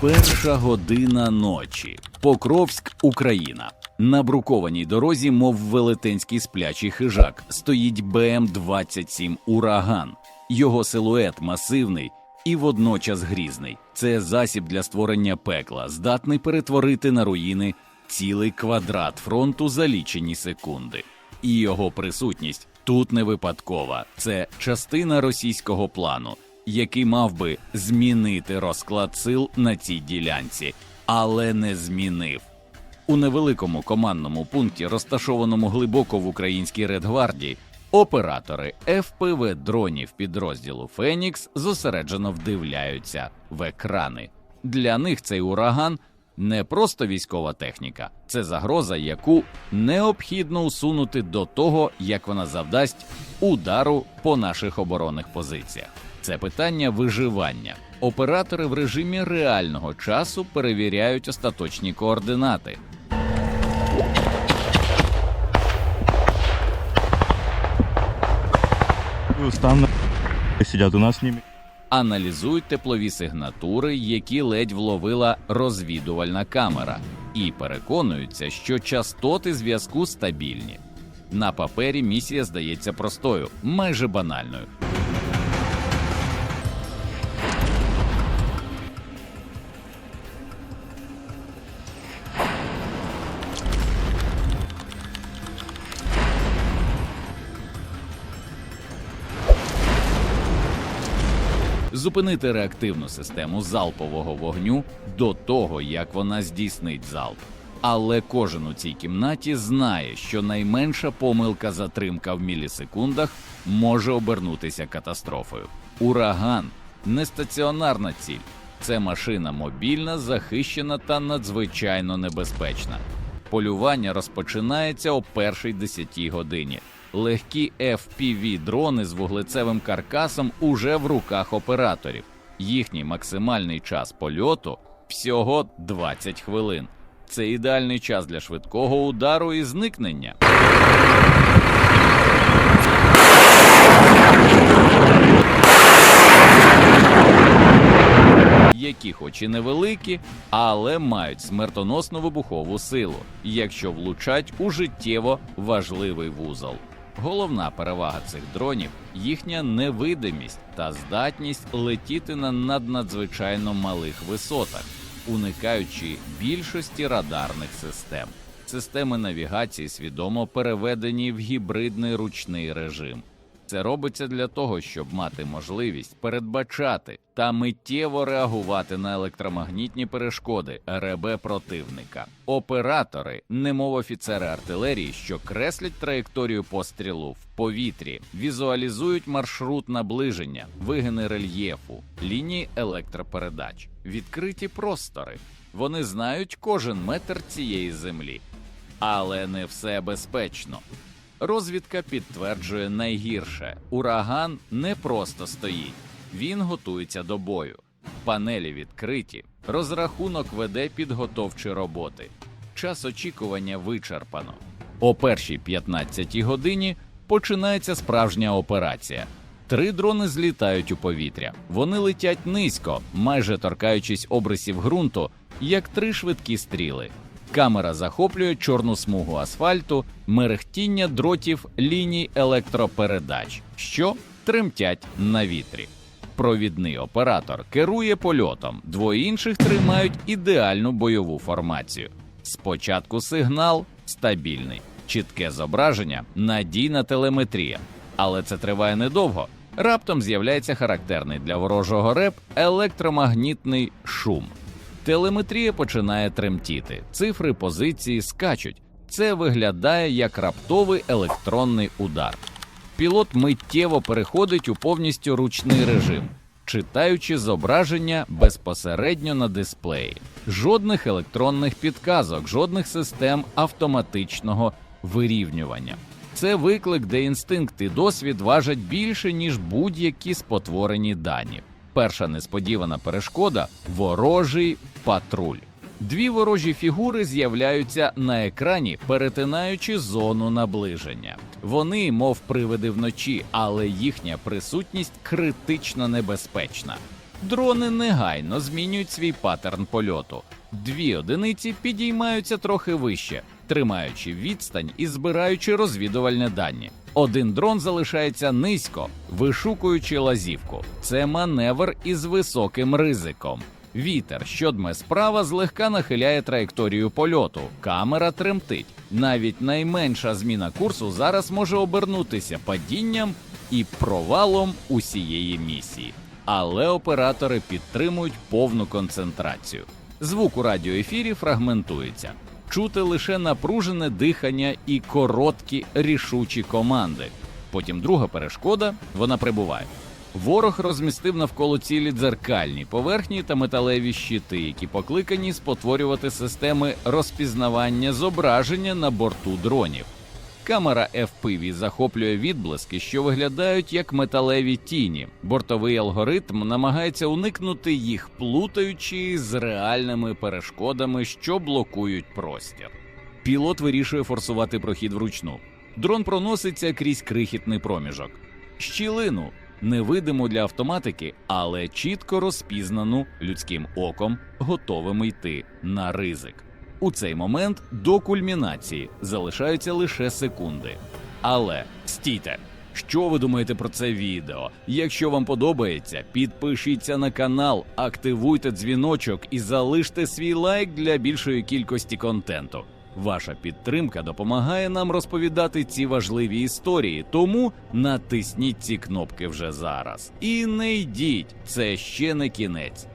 Перша година ночі. Покровськ, Україна. На брукованій дорозі, мов велетенський сплячий хижак, стоїть БМ-27 Ураган. Його силует масивний і водночас грізний. Це засіб для створення пекла, здатний перетворити на руїни цілий квадрат фронту за лічені секунди. І його присутність тут не випадкова. Це частина російського плану, який мав би змінити розклад сил на цій ділянці, але не змінив. У невеликому командному пункті, розташованому глибоко в українській Редгвардії, оператори ФПВ дронів підрозділу Фенікс зосереджено вдивляються в екрани. Для них цей ураган не просто військова техніка, це загроза, яку необхідно усунути до того, як вона завдасть удару по наших оборонних позиціях. Це питання виживання. Оператори в режимі реального часу перевіряють остаточні координати. Там сидят у нас ними. аналізують теплові сигнатури, які ледь вловила розвідувальна камера, і переконуються, що частоти зв'язку стабільні. На папері місія здається простою, майже банальною. Зупинити реактивну систему залпового вогню до того, як вона здійснить залп. Але кожен у цій кімнаті знає, що найменша помилка затримка в мілісекундах може обернутися катастрофою. Ураган не стаціонарна ціль, це машина мобільна, захищена та надзвичайно небезпечна. Полювання розпочинається о першій десятій годині. Легкі fpv дрони з вуглецевим каркасом уже в руках операторів. Їхній максимальний час польоту всього 20 хвилин. Це ідеальний час для швидкого удару і зникнення. які хоч і невеликі, але мають смертоносну вибухову силу, якщо влучать у життєво важливий вузол. Головна перевага цих дронів їхня невидимість та здатність летіти на наднадзвичайно малих висотах, уникаючи більшості радарних систем. Системи навігації свідомо переведені в гібридний ручний режим. Це робиться для того, щоб мати можливість передбачати та миттєво реагувати на електромагнітні перешкоди РБ противника. Оператори, немов офіцери артилерії, що креслять траєкторію пострілу в повітрі, візуалізують маршрут наближення, вигини рельєфу, лінії електропередач, відкриті простори. Вони знають кожен метр цієї землі, але не все безпечно. Розвідка підтверджує найгірше: ураган не просто стоїть, він готується до бою. Панелі відкриті, розрахунок веде підготовчі роботи. Час очікування вичерпано. О першій 15 годині починається справжня операція. Три дрони злітають у повітря. Вони летять низько, майже торкаючись обрисів ґрунту, як три швидкі стріли. Камера захоплює чорну смугу асфальту, мерехтіння дротів ліній електропередач, що тремтять на вітрі. Провідний оператор керує польотом, двоє інших тримають ідеальну бойову формацію. Спочатку сигнал стабільний, чітке зображення, надійна телеметрія. Але це триває недовго. Раптом з'являється характерний для ворожого реп електромагнітний шум. Телеметрія починає тремтіти, цифри позиції скачуть. Це виглядає як раптовий електронний удар. Пілот миттєво переходить у повністю ручний режим, читаючи зображення безпосередньо на дисплеї. Жодних електронних підказок, жодних систем автоматичного вирівнювання. Це виклик, де інстинкт і досвід важать більше, ніж будь-які спотворені дані. Перша несподівана перешкода ворожий патруль. Дві ворожі фігури з'являються на екрані, перетинаючи зону наближення. Вони, мов привиди вночі, але їхня присутність критично небезпечна. Дрони негайно змінюють свій паттерн польоту. Дві одиниці підіймаються трохи вище, тримаючи відстань і збираючи розвідувальні дані. Один дрон залишається низько, вишукуючи лазівку. Це маневр із високим ризиком. Вітер, що дме справа, злегка нахиляє траєкторію польоту. Камера тремтить. Навіть найменша зміна курсу зараз може обернутися падінням і провалом усієї місії. Але оператори підтримують повну концентрацію. Звук у радіоефірі фрагментується. Чути лише напружене дихання і короткі рішучі команди. Потім друга перешкода вона прибуває. Ворог розмістив навколо цілі дзеркальні поверхні та металеві щити, які покликані спотворювати системи розпізнавання зображення на борту дронів. Камера FPV захоплює відблиски, що виглядають як металеві тіні. Бортовий алгоритм намагається уникнути їх, плутаючи з реальними перешкодами, що блокують простір. Пілот вирішує форсувати прохід вручну. Дрон проноситься крізь крихітний проміжок. Щілину невидиму для автоматики, але чітко розпізнану людським оком, готовим йти на ризик. У цей момент до кульмінації залишаються лише секунди. Але стійте! Що ви думаєте про це відео? Якщо вам подобається, підпишіться на канал, активуйте дзвіночок і залиште свій лайк для більшої кількості контенту. Ваша підтримка допомагає нам розповідати ці важливі історії, тому натисніть ці кнопки вже зараз. І не йдіть, це ще не кінець.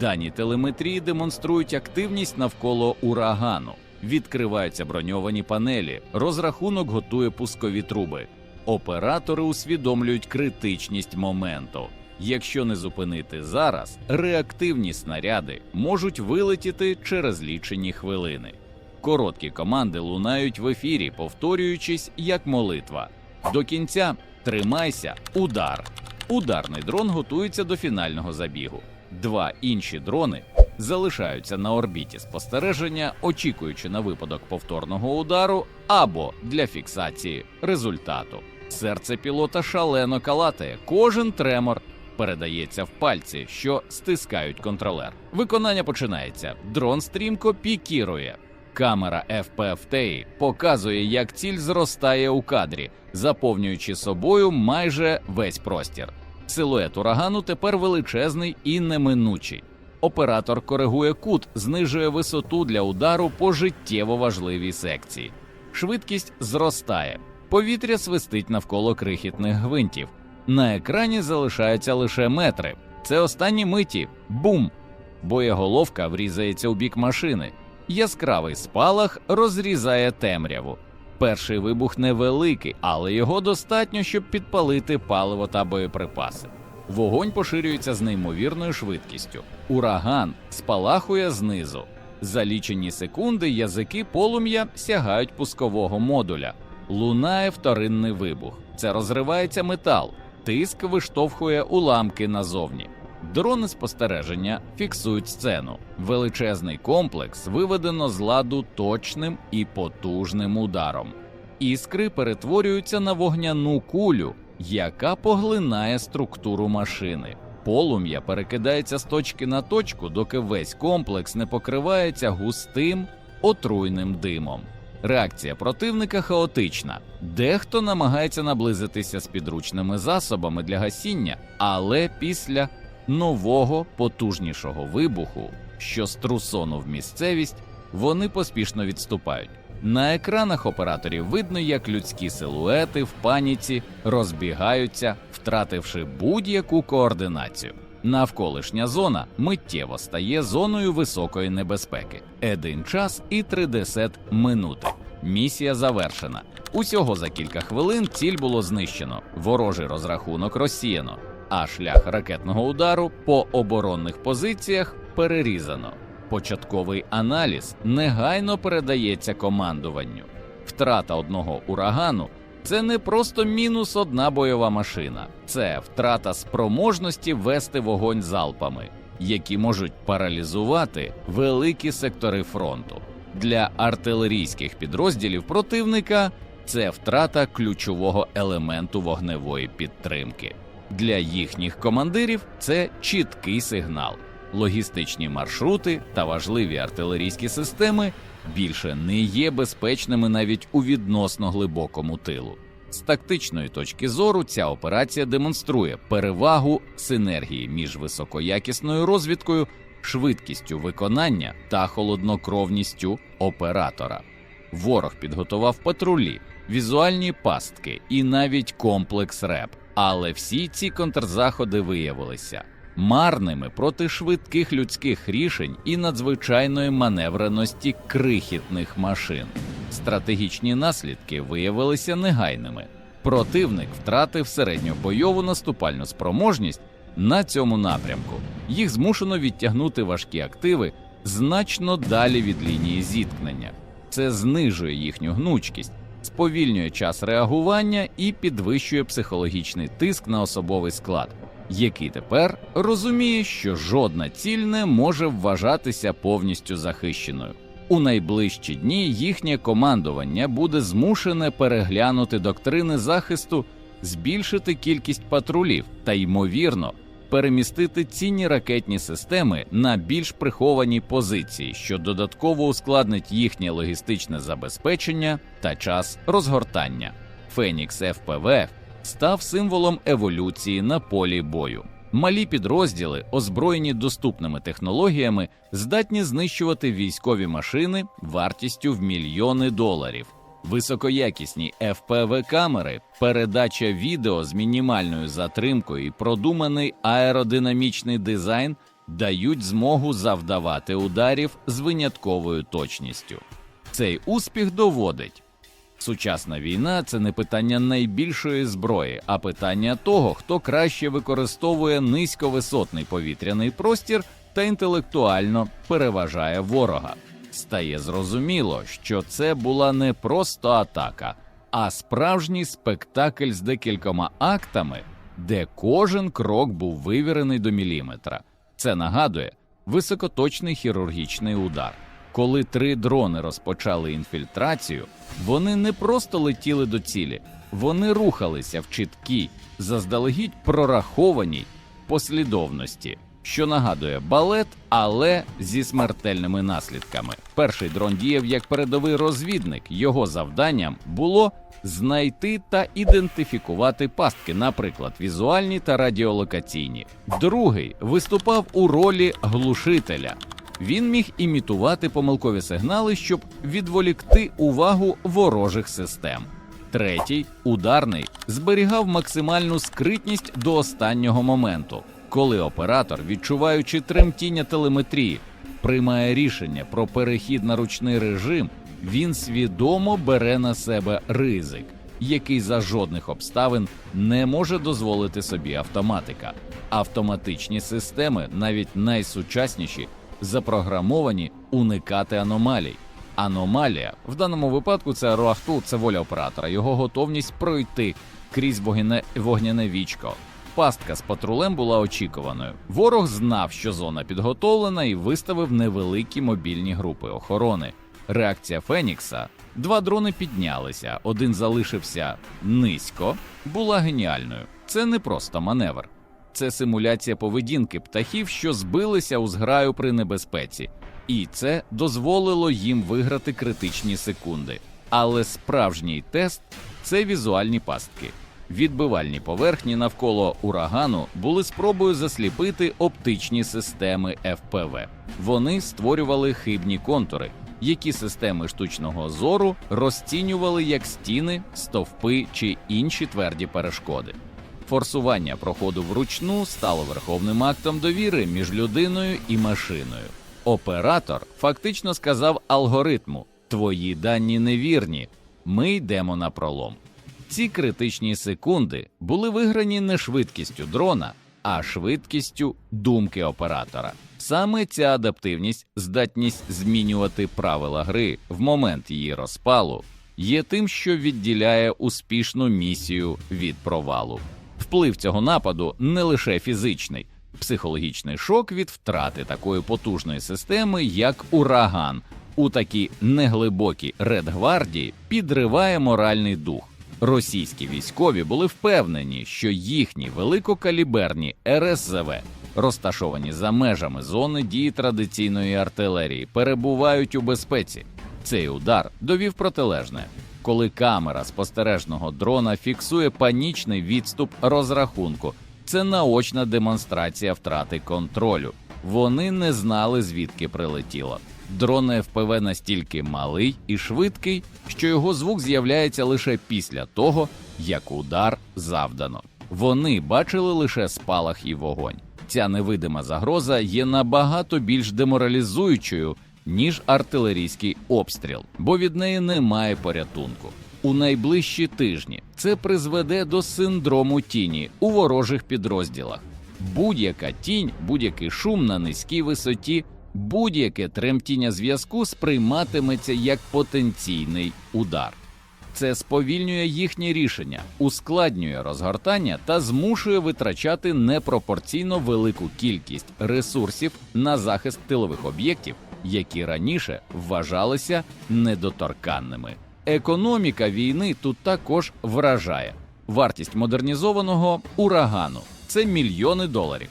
Дані телеметрії демонструють активність навколо урагану. Відкриваються броньовані панелі, розрахунок готує пускові труби. Оператори усвідомлюють критичність моменту. Якщо не зупинити зараз, реактивні снаряди можуть вилетіти через лічені хвилини. Короткі команди лунають в ефірі, повторюючись як молитва. До кінця тримайся, удар. Ударний дрон готується до фінального забігу. Два інші дрони залишаються на орбіті спостереження, очікуючи на випадок повторного удару або для фіксації результату. Серце пілота шалено калатає. Кожен тремор передається в пальці, що стискають контролер. Виконання починається. Дрон стрімко пікірує. Камера FPFT показує, як ціль зростає у кадрі, заповнюючи собою майже весь простір. Силует урагану тепер величезний і неминучий. Оператор коригує кут, знижує висоту для удару по життєво важливій секції. Швидкість зростає, повітря свистить навколо крихітних гвинтів. На екрані залишаються лише метри. Це останні миті. Бум! Боєголовка врізається у бік машини. Яскравий спалах розрізає темряву. Перший вибух невеликий, але його достатньо, щоб підпалити паливо та боєприпаси. Вогонь поширюється з неймовірною швидкістю. Ураган спалахує знизу. За лічені секунди язики полум'я сягають пускового модуля. Лунає вторинний вибух. Це розривається метал. Тиск виштовхує уламки назовні. Дрони спостереження фіксують сцену. Величезний комплекс виведено з ладу точним і потужним ударом. Іскри перетворюються на вогняну кулю, яка поглинає структуру машини. Полум'я перекидається з точки на точку, доки весь комплекс не покривається густим отруйним димом. Реакція противника хаотична. Дехто намагається наблизитися з підручними засобами для гасіння, але після нового потужнішого вибуху, що струсонув місцевість, вони поспішно відступають. На екранах операторів видно, як людські силуети в паніці розбігаються, втративши будь-яку координацію. Навколишня зона миттєво стає зоною високої небезпеки. Един час і 30 минути. Місія завершена. Усього за кілька хвилин ціль було знищено, ворожий розрахунок розсіяно, а шлях ракетного удару по оборонних позиціях перерізано. Початковий аналіз негайно передається командуванню. Втрата одного урагану це не просто мінус одна бойова машина, це втрата спроможності вести вогонь залпами, які можуть паралізувати великі сектори фронту. Для артилерійських підрозділів противника це втрата ключового елементу вогневої підтримки. Для їхніх командирів це чіткий сигнал. Логістичні маршрути та важливі артилерійські системи більше не є безпечними навіть у відносно глибокому тилу. З тактичної точки зору ця операція демонструє перевагу синергії між високоякісною розвідкою, швидкістю виконання та холоднокровністю оператора. Ворог підготував патрулі, візуальні пастки і навіть комплекс РЕП. Але всі ці контрзаходи виявилися марними проти швидких людських рішень і надзвичайної маневреності крихітних машин. Стратегічні наслідки виявилися негайними. Противник втратив середньобойову наступальну спроможність на цьому напрямку. Їх змушено відтягнути важкі активи значно далі від лінії зіткнення. Це знижує їхню гнучкість, сповільнює час реагування і підвищує психологічний тиск на особовий склад, який тепер розуміє, що жодна ціль не може вважатися повністю захищеною. У найближчі дні їхнє командування буде змушене переглянути доктрини захисту, збільшити кількість патрулів та, ймовірно, перемістити цінні ракетні системи на більш приховані позиції, що додатково ускладнить їхнє логістичне забезпечення та час розгортання. Фенікс ФПВ став символом еволюції на полі бою. Малі підрозділи, озброєні доступними технологіями, здатні знищувати військові машини вартістю в мільйони доларів. Високоякісні fpv камери, передача відео з мінімальною затримкою і продуманий аеродинамічний дизайн дають змогу завдавати ударів з винятковою точністю. Цей успіх доводить. Сучасна війна це не питання найбільшої зброї, а питання того, хто краще використовує низьковисотний повітряний простір та інтелектуально переважає ворога. Стає зрозуміло, що це була не просто атака, а справжній спектакль з декількома актами, де кожен крок був вивірений до міліметра. Це нагадує високоточний хірургічний удар. Коли три дрони розпочали інфільтрацію, вони не просто летіли до цілі, вони рухалися в чіткій, заздалегідь прорахованій послідовності, що нагадує балет, але зі смертельними наслідками. Перший дрон діяв як передовий розвідник. Його завданням було знайти та ідентифікувати пастки, наприклад, візуальні та радіолокаційні. Другий виступав у ролі глушителя. Він міг імітувати помилкові сигнали, щоб відволікти увагу ворожих систем. Третій, ударний, зберігав максимальну скритність до останнього моменту, коли оператор, відчуваючи тремтіння телеметрії, приймає рішення про перехід на ручний режим, він свідомо бере на себе ризик, який за жодних обставин не може дозволити собі автоматика. Автоматичні системи, навіть найсучасніші, запрограмовані уникати аномалій. Аномалія в даному випадку це руахту, це воля оператора, його готовність пройти крізь вогняне вічко. Пастка з патрулем була очікуваною. Ворог знав, що зона підготовлена, і виставив невеликі мобільні групи охорони. Реакція Фенікса: два дрони піднялися, один залишився низько, була геніальною. Це не просто маневр, це симуляція поведінки птахів, що збилися у зграю при небезпеці, і це дозволило їм виграти критичні секунди. Але справжній тест це візуальні пастки. Відбивальні поверхні навколо урагану були спробою засліпити оптичні системи ФПВ. Вони створювали хибні контури, які системи штучного зору розцінювали як стіни, стовпи чи інші тверді перешкоди. Форсування проходу вручну стало верховним актом довіри між людиною і машиною. Оператор фактично сказав алгоритму: твої дані невірні, ми йдемо на пролом. Ці критичні секунди були виграні не швидкістю дрона, а швидкістю думки оператора. Саме ця адаптивність, здатність змінювати правила гри в момент її розпалу, є тим, що відділяє успішну місію від провалу. Вплив цього нападу не лише фізичний, психологічний шок від втрати такої потужної системи, як ураган, у такі неглибокі редгвардії підриває моральний дух. Російські військові були впевнені, що їхні великокаліберні РСЗВ, розташовані за межами зони дії традиційної артилерії, перебувають у безпеці. Цей удар довів протилежне. Коли камера спостережного дрона фіксує панічний відступ розрахунку, це наочна демонстрація втрати контролю. Вони не знали, звідки прилетіло. Дрон ФПВ настільки малий і швидкий, що його звук з'являється лише після того, як удар завдано. Вони бачили лише спалах і вогонь. Ця невидима загроза є набагато більш деморалізуючою, ніж артилерійський обстріл, бо від неї немає порятунку. У найближчі тижні це призведе до синдрому тіні у ворожих підрозділах. Будь-яка тінь, будь-який шум на низькій висоті, будь-яке тремтіння зв'язку сприйматиметься як потенційний удар. Це сповільнює їхні рішення, ускладнює розгортання та змушує витрачати непропорційно велику кількість ресурсів на захист тилових об'єктів, які раніше вважалися недоторканними. Економіка війни тут також вражає. Вартість модернізованого урагану це мільйони доларів.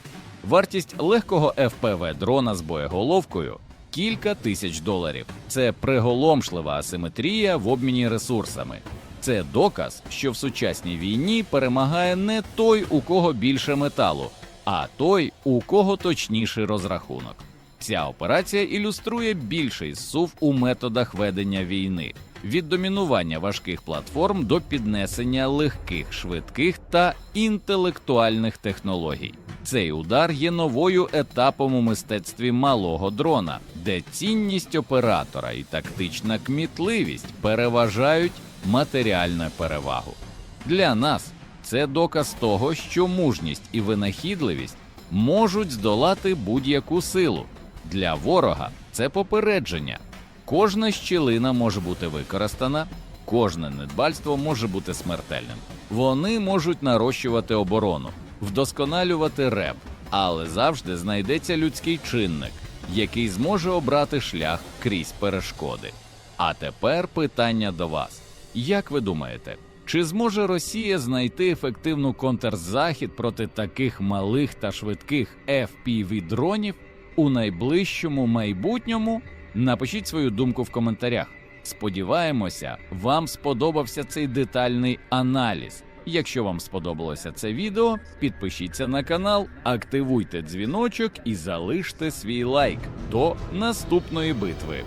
Вартість легкого FPV дрона з боєголовкою кілька тисяч доларів. Це приголомшлива асиметрія в обміні ресурсами. Це доказ, що в сучасній війні перемагає не той, у кого більше металу, а той, у кого точніший розрахунок. Ця операція ілюструє більший сув у методах ведення війни від домінування важких платформ до піднесення легких, швидких та інтелектуальних технологій. Цей удар є новою етапом у мистецтві малого дрона, де цінність оператора і тактична кмітливість переважають матеріальну перевагу. Для нас це доказ того, що мужність і винахідливість можуть здолати будь-яку силу. Для ворога це попередження. Кожна щілина може бути використана, кожне недбальство може бути смертельним. Вони можуть нарощувати оборону, вдосконалювати реп, але завжди знайдеться людський чинник, який зможе обрати шлях крізь перешкоди. А тепер питання до вас: як ви думаєте, чи зможе Росія знайти ефективну контрзахід проти таких малих та швидких fpv дронів у найближчому майбутньому? Напишіть свою думку в коментарях. Сподіваємося, вам сподобався цей детальний аналіз. Якщо вам сподобалося це відео, підпишіться на канал, активуйте дзвіночок і залиште свій лайк. До наступної битви.